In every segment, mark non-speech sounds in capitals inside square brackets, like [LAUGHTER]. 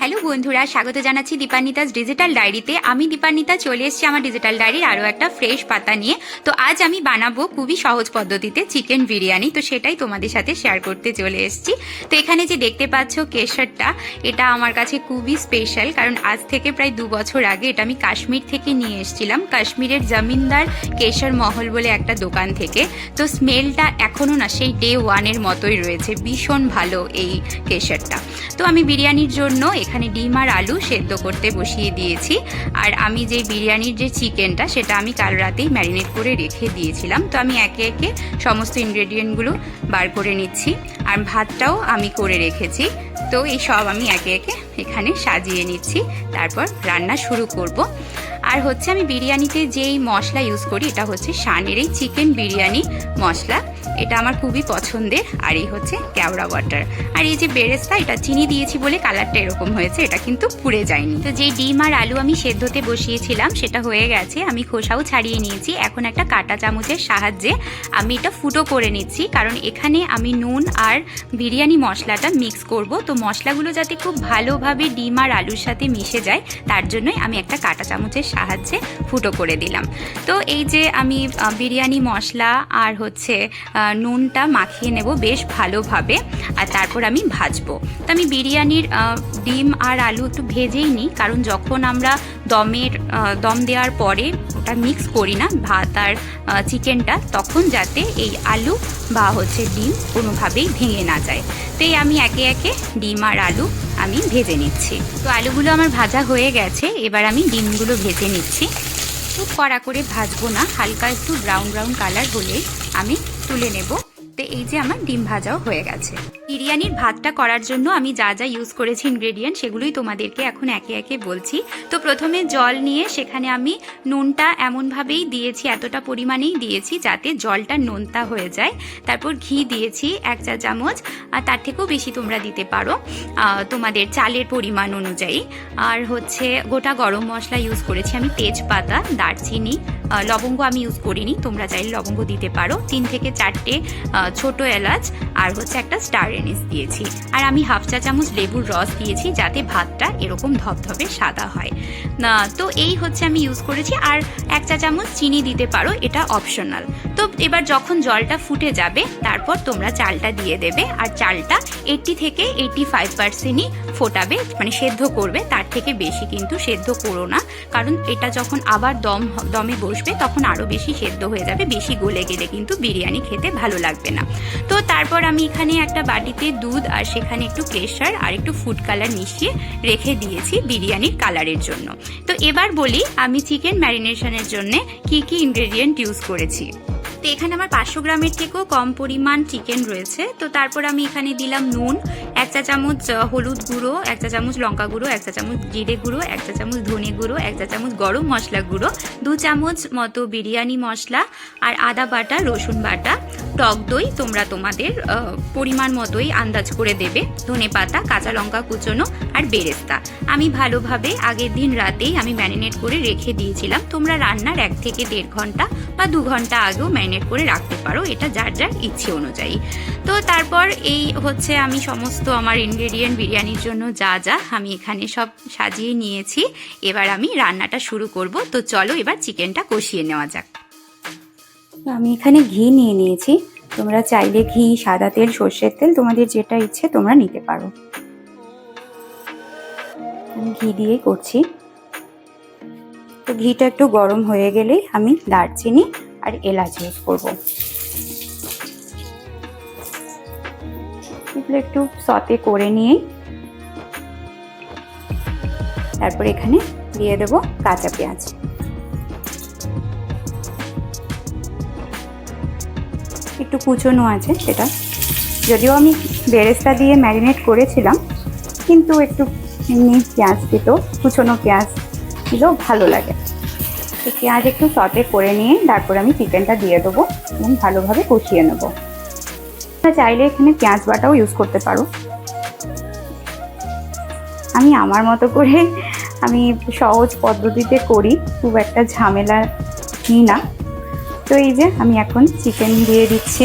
Hello বন্ধুরা, স্বাগত জানাচ্ছি দীপান্বিতাস ডিজিটাল ডায়েরিতে। আমি দীপান্বিতা, চলে এসেছি আমার ডিজিটাল ডায়েরির আরও একটা ফ্রেশ পাতা নিয়ে। তো আজ আমি বানাবো খুবই সহজ পদ্ধতিতে চিকেন বিরিয়ানি। তো সেটাই তোমাদের সাথে শেয়ার করতে চলে এসেছি। তো এখানে যে দেখতে পাচ্ছ কেশরটা, এটা আমার কাছে খুবই স্পেশাল, কারণ আজ থেকে প্রায় দু বছর আগে এটা আমি কাশ্মীর থেকে নিয়ে এসেছিলাম। কাশ্মীরের জমিনদার কেশর মহল বলে একটা দোকান থেকে। তো স্মেলটা এখনও না, সেই ডে ওয়ানের মতোই রয়েছে। ভীষণ ভালো এই কেশরটা। তো আমি বিরিয়ানির জন্য এখানে ডিম আর আলু সেদ্ধ করতে বসিয়ে দিয়েছি। আর আমি যে বিরিয়ানির যে চিকেনটা, সেটা আমি কাল রাতেই ম্যারিনেট করে রেখে দিয়েছিলাম। তো আমি একে একে সমস্ত ইনগ্রেডিয়েন্টগুলো বার করে নিচ্ছি। আর ভাতটাও আমি করে রেখেছি। তো এই সব আমি একে একে এখানে সাজিয়ে নিচ্ছি। তারপর রান্না শুরু করব। আর হচ্ছে আমি বিরিয়ানিতে যেই মশলা ইউজ করি, এটা হচ্ছে শানের এই চিকেন বিরিয়ানি মশলা। এটা আমার খুবই পছন্দের, আর এই হচ্ছে কেওড়া ওয়াটার আর এই যে বেরেস্তা, এটা চিনি দিয়েছি বলে কালারটা এরকম হয়েছে, এটা কিন্তু পুড়ে যায়নি। তো যেই ডিম আর আলু আমি সেদ্ধতে বসিয়েছিলাম, সেটা হয়ে গেছে, আমি খোসাও ছাড়িয়ে নিয়েছি। এখন একটা কাটা চামচের সাহায্যে আমি এটা ফুটো করে নিচ্ছি, কারণ এখানে আমি নুন আর বিরিয়ানি মশলাটা মিক্স করব। তো মশলাগুলো যাতে খুব ভালোভাবে ডিম আর আলুর সাথে মিশে যায়, তার জন্যই আমি একটা কাটা চামচের সাহায্যে ফুটো করে দিলাম। তো এই যে আমি বিরিয়ানি মশলা আর হচ্ছে নুনটা মাখিয়ে নেব বেশ ভালোভাবে, আর তারপর আমি ভাজবো। তো আমি বিরিয়ানির ডিম আর আলু একটু ভেজেই নিই, কারণ যখন আমরা দমের দম দেওয়ার পরে ওটা মিক্স করি না, ভাত আর চিকেনটা, তখন যাতে এই আলু বা হচ্ছে ডিম কোনোভাবেই ভেঙে না যায়। তো এই আমি একে একে ডিম আর আলু আমি ভেজে নিচ্ছি। তো আলুগুলো আমার ভাজা হয়ে গেছে, এবার আমি ডিমগুলো ভেজে নিচ্ছি। কড়া করে ভাজবো না হালকা একটু ব্রাউন ব্রাউন কালার হলে আমি তুলে নেব। তো এই যে আমার ডিম ভাজাও হয়ে গেছে। বিরিয়ানির ভাতটা করার জন্য আমি যা যা ইউজ করেছি ইনগ্রেডিয়েন্ট সেগুলোই তোমাদেরকে এখন একে একে বলছি। তো প্রথমে জল নিয়ে সেখানে আমি নুনটা এমনভাবেই দিয়েছি, এতটা পরিমাণেই দিয়েছি যাতে জলটা নোনতা হয়ে যায়। তারপর ঘি দিয়েছি এক চা চামচ, আর তার থেকেও বেশি তোমরা দিতে পারো তোমাদের চালের পরিমাণ অনুযায়ী। আর হচ্ছে গোটা গরম মশলা ইউজ করেছি আমি তেজপাতা, দারচিনি লবঙ্গ আমি ইউজ করিনি, তোমরা চাইলে লবঙ্গ দিতে পারো। তিন থেকে চারটে ছোট এলাচ আর হচ্ছে একটা স্টার এনিস দিয়েছি। আর আমি হাফ চা চামচ লেবুর রস দিয়েছি যাতে ভাতটা এরকম ধবধবে সাদা হয়। না, তো এই হচ্ছে আমি ইউজ করেছি। আর এক চা চামচ চিনি দিতে পারো, এটা অপশনাল তো এবার যখন জলটা ফুটে যাবে, তারপর তোমরা চালটা দিয়ে দেবে। আর চালটা এইটটি থেকে এইটটি ফাইভ পার্সেন্টই ফোটাবে মানে সেদ্ধ করবে। তার থেকে বেশি কিন্তু সেদ্ধ করো না। কারণ এটা যখন আবার দম, দমে বসবে, তখন আরও বেশি সেদ্ধ হয়ে যাবে, বেশি গলে গেলে কিন্তু বিরিয়ানি খেতে ভালো লাগবে না। তো তারপর আমি এখানে একটা বাটিতে দুধ আর সেখানে একটু প্রেশার আর একটু ফুড কালার মিশিয়ে রেখে দিয়েছি বিরিয়ানির কালারের জন্য। তো এবার বলি, আমি চিকেন ম্যারিনেশনের জন্য কি কি ইনগ্রেডিয়েন্ট ইউজ করেছি। তো এখানে আমার পাঁচশো গ্রামের থেকেও কম পরিমাণ চিকেন রয়েছে। তো তারপর আমি এখানে দিলাম নুন, এক চা চামচ হলুদ গুঁড়ো, এক চা চামচ লঙ্কা গুঁড়ো, এক চা চামচ জিরে গুঁড়ো, এক চা চামচ ধনে গুঁড়ো, এক চা চামচ গরম মশলা গুঁড়ো, দু চামচ মতো বিরিয়ানি মশলা আর আদা বাটা, রসুন বাটা, টক দই তোমরা তোমাদের পরিমাণ মতোই আন্দাজ করে দেবে। ধনে পাতা, কাঁচা লঙ্কা কুচনো আর বেরেস্তা। আমি ভালোভাবে আগের দিন রাতেই আমি ম্যারিনেট করে রেখে দিয়েছিলাম। তোমরা রান্নার এক থেকে দেড় ঘণ্টা বা দু ঘণ্টা আগেও ম্যারিনেট করে রাখতে পারো, এটা যার যার ইচ্ছে অনুযায়ী। তো তারপর এই হচ্ছে আমি সমস্ত আমার ইনগ্রেডিয়েন্ট বিরিয়ানির জন্য যা যা আমি এখানে সব সাজিয়ে নিয়েছি। এবার আমি রান্নাটা শুরু করব। তো চলো এবার চিকেনটা কষিয়ে নেওয়া যাক। আমি এখানে ঘি নিয়ে নিয়েছি। তোমরা চাইলে ঘি, সাদা তেল, সর্ষের তেল, তোমাদের যেটা ইচ্ছে তোমরা নিতে পারো। আমি ঘি দিয়ে করছি। তো ঘিটা একটু গরম হয়ে গেলে আমি দারচিনি আর এলাচ ইউজ করব। এগুলো একটু সতে করে নিয়েই তারপর এখানে দিয়ে দেবো কাঁচা পেঁয়াজ। একটু কুচোনো আছে সেটা। যদিও আমি বেরেস্তা দিয়ে ম্যারিনেট করেছিলাম, কিন্তু একটু এমনি পেঁয়াজ দিত, কুচোনো পেঁয়াজ দিলেও ভালো লাগে। তো পেঁয়াজ একটু সতে করে নিয়ে তারপর আমি চিকেনটা দিয়ে দেবো এবং ভালোভাবে কষিয়ে নেব। চাইলে এখানে পেঁয়াজ বাটাও ইউজ করতে পারো। আমি আমার মতো করে আমি সহজ পদ্ধতিতে করি, খুব একটা ঝামেলা নিই না। তো এই যে আমি এখন চিকেন দিয়ে দিচ্ছি।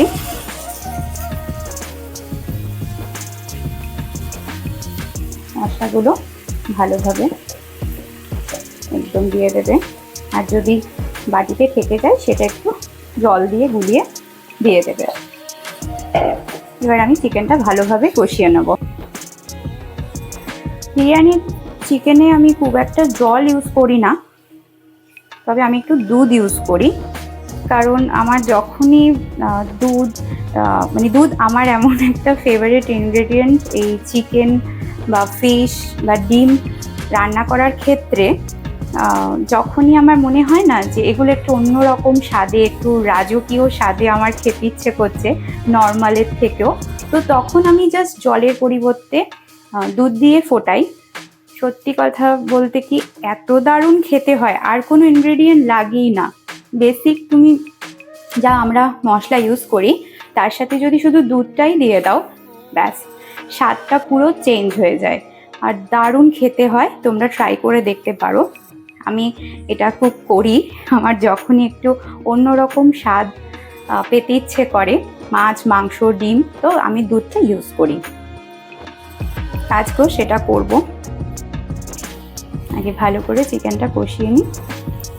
মশলাগুলো ভালোভাবে একদম দিয়ে দেবে। আর যদি বাটিতে থেকে যায়, সেটা একটু জল দিয়ে গুলিয়ে দিয়ে দেবে। এবার আমি চিকেনটা ভালোভাবে কষিয়ে নেব। বিরিয়ানির চিকেনে আমি খুব একটা জল ইউজ করি না, তবে আমি একটু দুধ ইউজ করি। কারণ আমার যখনই দুধ মানে দুধ আমার এমন একটা ফেভারিট ইনগ্রেডিয়েন্ট এই চিকেন বা ফিশ বা ডিম রান্না করার ক্ষেত্রে যখনই আমার মনে হয় না যে এগুলো একটু অন্যরকম স্বাদে, একটু রাজকীয় স্বাদে আমার খেতে ইচ্ছে করছে নর্মালের থেকেও, তো তখন আমি জাস্ট জলের পরিবর্তে দুধ দিয়ে ফোটাই। সত্যি কথা বলতে কি, এত দারুণ খেতে হয়, আর কোনো ইনগ্রেডিয়েন্ট লাগেই না। বেসিক তুমি যা আমরা মশলা ইউজ করি, তার সাথে যদি শুধু দুধটাই দিয়ে দাও, ব্যাস, স্বাদটা পুরো চেঞ্জ হয়ে যায়। আর দারুণ খেতে হয়, তোমরা ট্রাই করে দেখতে পারো। আমি এটা খুব করি। আমার যখনই একটু অন্যরকম স্বাদ পেতে ইচ্ছে করে, মাছ, মাংস, ডিম, তো আমি দুধটা ইউজ করি। আজকেও সেটা করব। আগে ভালো করে চিকেনটা কষিয়ে নিই,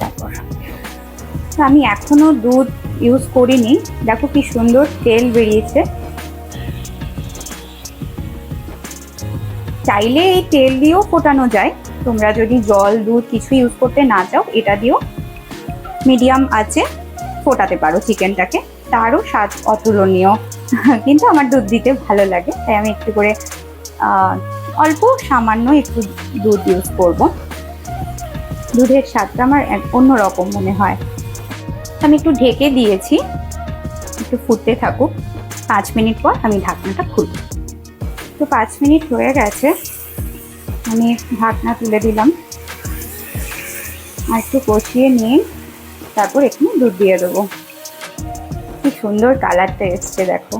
তারপর আমি এখনও দুধ ইউজ করিনি। দেখো কি সুন্দর তেল বেরিয়েছে। চাইলে এই তেল দিয়েও ফোটানো যায়। তোমরা যদি জল, দুধ কিছু ইউজ করতে না চাও, এটা দিয়েও মিডিয়াম আছে, ফোটাতে পারো চিকেনটাকে তারও স্বাদ অতুলনীয়। [LAUGHS] কিন্তু আমার দুধ দিতে ভালো লাগে, তাই আমি একটু করে অল্প সামান্য একটু দুধ ইউজ করব। দুধের স্বাদটা আমার অন্যরকম মনে হয়। আমি একটু ঢেকে দিয়েছি, একটু ফুটতে থাকুক। পাঁচ মিনিট পর আমি ঢাকনাটা খুলব। তো পাঁচ মিনিট হয়ে গেছে। আমি ঢাকনা তুলে দিলাম। আর একটু কষিয়ে নিয়ে তারপর এখানে দুধ দিয়ে দেবো। কি সুন্দর কালারটা এসছে, দেখো।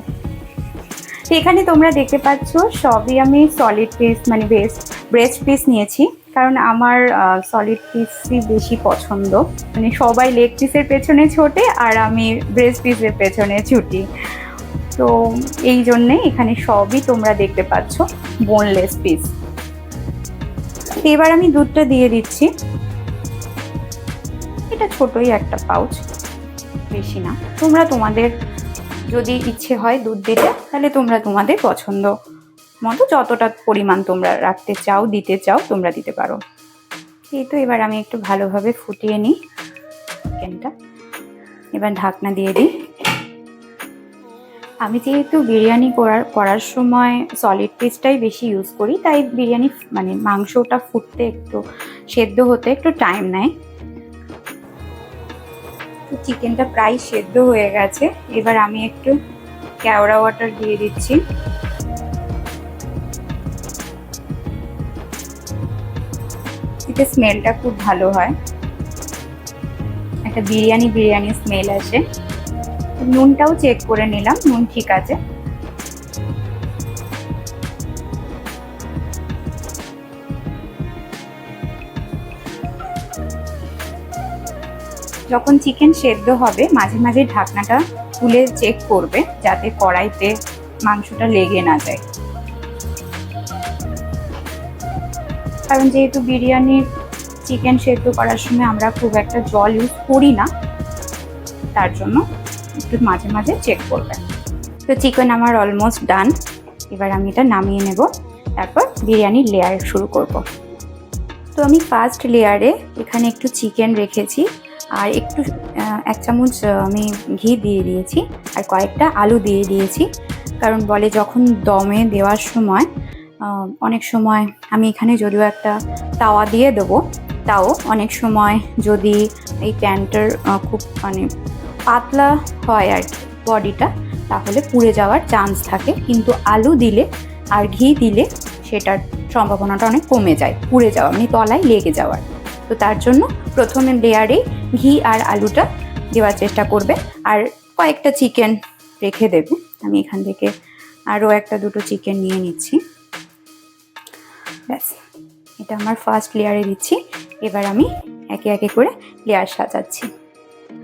তো এখানে তোমরা দেখতে পাচ্ছ, সবই আমি সলিড পিস মানে বেস্ট ব্রেস্ট পিস নিয়েছি। কারণ আমার সলিড পিসই বেশি পছন্দ। মানে সবাই লেগ পিসের পেছনে ছোটে আর আমি ব্রেস্ট পিসের পেছনে ছুটি। তো এই জন্যে এখানে সবই তোমরা দেখতে পাচ্ছ বোনলেস পিস এবার আমি দুধটা দিয়ে দিচ্ছি। এটা ছোটই একটা পাউচ, বেশি না। তোমরা তোমাদের যদি ইচ্ছে হয় দুধ দিতে, তাহলে তোমরা তোমাদের পছন্দ মতো যতটা পরিমাণ তোমরা রাখতে চাও, দিতে চাও, তোমরা দিতে পারো। এই তো এবার আমি একটু ভালোভাবে ফুটিয়ে নিই। চিকেনটা এবার ঢাকনা দিয়ে দিই। আমি যেহেতু বিরিয়ানি করার করার সময় সলিড পিসটাই বেশি ইউজ করি, তাই বিরিয়ানি মানে মাংসটা ফুটতে একটু সেদ্ধ হতে একটু টাইম নেয়। চিকেনটা প্রায় সেদ্ধ হয়ে গেছে। এবার আমি একটু কেওড়া ওয়াটার দিয়ে দিচ্ছি। এতে স্মেলটা খুব ভালো হয়। একটা বিরিয়ানি বিরিয়ানি স্মেল আসে। নুনটাও চেক করে নিলাম, নুন ঠিক আছে। যখন চিকেন সেদ্ধ হবে, মাঝে মাঝে ঢাকনাটা তুলে চেক করবে, যাতে কড়াইতে মাংসটা লেগে না যায়। কারণ যেহেতু বিরিয়ানির চিকেন সেদ্ধ করার সময় আমরা খুব একটা জল ইউজ করি না, তার জন্য একটু মাঝে মাঝে চেক করবেন। তো চিকেন আমার অলমোস্ট ডান এবার আমি এটা নামিয়ে নেব। তারপর বিরিয়ানির লেয়ার শুরু করব। তো আমি ফার্স্ট লেয়ারে এখানে একটু চিকেন রেখেছি। আর একটু এক চামচ আমি ঘি দিয়ে দিয়েছি। আর কয়েকটা আলু দিয়ে দিয়েছি। কারণ বলে যখন দমে দেওয়ার সময় অনেক সময় আমি এখানে যদিও একটা তাওয়া দিয়ে দেবো, তাও অনেক সময় যদি এই প্যান্টার খুব মানে পাতলা হয় আর কি বডিটা, তাহলে পুড়ে যাওয়ার চান্স থাকে। কিন্তু আলু দিলে আর ঘি দিলে সেটার সম্ভাবনাটা অনেক কমে যায়, পুড়ে যাওয়া মানে তলায় লেগে যাওয়ার। তো তার জন্য প্রথমে লেয়ারে ঘি আর আলুটা দেওয়ার চেষ্টা করবে। আর কয়েকটা চিকেন রেখে দেবে। আমি এখান থেকে আরও একটা দুটো চিকেন নিয়ে নিচ্ছি। ব্যাস, এটা আমার ফার্স্ট লেয়ারে দিচ্ছি। এবার আমি একে একে করে লেয়ার সাজাচ্ছি।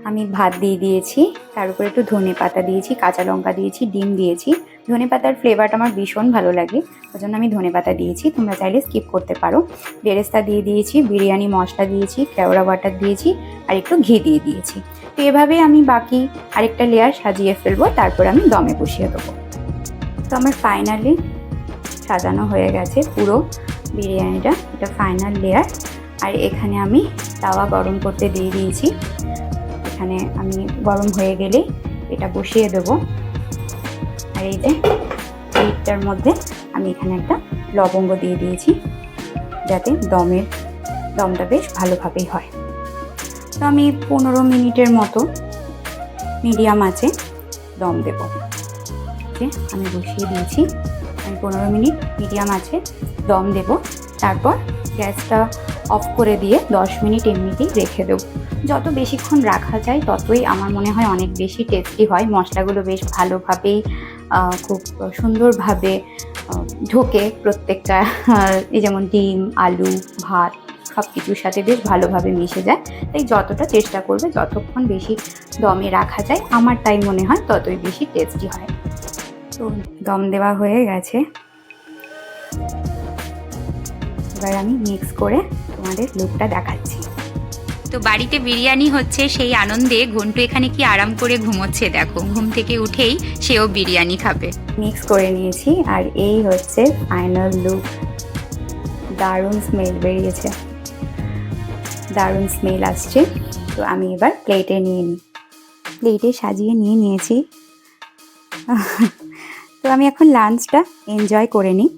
আমি ভাত দিয়ে দিয়েছি, তার উপরে একটু ধনে পাতা দিয়েছি, কাঁচা লঙ্কা দিয়েছি, ডিম দিয়েছি। ধনে পাতার ফ্লেভারটা আমার ভীষণ ভালো লাগে ওই জন্য আমি ধনে পাতা দিয়েছি, তোমরা চাইলে স্কিপ করতে পারো। বেরেস্তা দিয়ে দিয়েছি, বিরিয়ানি মশলা দিয়েছি, কেওড়া বাটার দিয়েছি, আর একটু ঘি দিয়ে দিয়েছি। তো এভাবে আমি বাকি আরেকটা লেয়ার সাজিয়ে ফেলব, তারপর আমি দমে বসিয়ে দেবো। তো আমার ফাইনালি সাজানো হয়ে গেছে পুরো বিরিয়ানিটা, এটা ফাইনাল লেয়ার আর এখানে আমি তাওয়া গরম করতে দিয়ে দিয়েছি। এখানে আমি গরম হয়ে গেলে এটা বসিয়ে দেবো। আর এই যে এইটার মধ্যে আমি এখানে একটা লবঙ্গ দিয়ে দিয়েছি, যাতে দমের, দমটা বেশ ভালোভাবেই হয়। তো আমি পনেরো মিনিটের মতো মিডিয়াম আছে দম দেব। আমি বসিয়ে দিয়েছি, আমি পনেরো মিনিট মিডিয়াম আছে দম দেব। তারপর গ্যাসটা অফ করে দিয়ে দশ মিনিট এমনিতেই রেখে দেবো। যত বেশিক্ষণ রাখা যায়, ততই আমার মনে হয় অনেক বেশি টেস্টি হয়। মশলাগুলো বেশ ভালোভাবেই খুব সুন্দরভাবে ঢোকে প্রত্যেকটা যেমন ডিম, আলু, ভাত সব কিছুর সাথে বেশ ভালোভাবে মিশে যায়। তাই যতটা চেষ্টা করবে, যতক্ষণ বেশি দমে রাখা যায়, আমার তাই মনে হয় ততই বেশি টেস্টি হয়। তো দম দেওয়া হয়ে গেছে। এবার আমি মিক্স করে তোমাদের লুকটা দেখাচ্ছি। তো বাড়িতে বিরিয়ানি হচ্ছে সেই আনন্দে ঘন্টু এখানে কি আরাম করে ঘুমোচ্ছে দেখো। ঘুম থেকে উঠেই সেও বিরিয়ানি খাবে। মিক্স করে নিয়েছি আর এই হচ্ছে ফাইনাল লুক দারুণ স্মেল বেরিয়েছে। দারুণ স্মেল আসছে। তো আমি এবার প্লেটে নিয়ে নিই। প্লেটে সাজিয়ে নিয়ে নিয়েছি। [LAUGHS] তো আমি এখন লাঞ্চটা এনজয় করে নিই।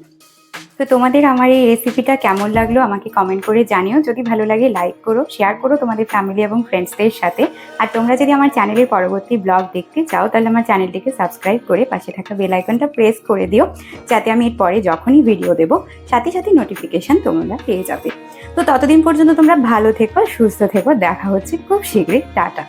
তো তোমাদের আমার এই রেসিপিটা কেমন লাগল আমাকে কমেন্ট করে জানিও। যদি ভালো লাগে লাইক করো শেয়ার করো তোমাদের ফ্যামিলি এবং ফ্রেন্ডসদের সাথে। আর তোমরা যদি আমার চ্যানেলের পরবর্তী ব্লগ দেখতে চাও, তাহলে আমার চ্যানেলটিকে সাবস্ক্রাইব করে পাশে থাকা বেল আইকনটা প্রেস করে দিও, যাতে আমি এর পরে যখনই ভিডিও দেব, সাথে সাথে নোটিফিকেশান তোমরা পেয়ে যাবে। তো ততদিন পর্যন্ত তোমরা ভালো থেকো, সুস্থ থেকো। দেখা হচ্ছে খুব শীঘ্রই। টাটা।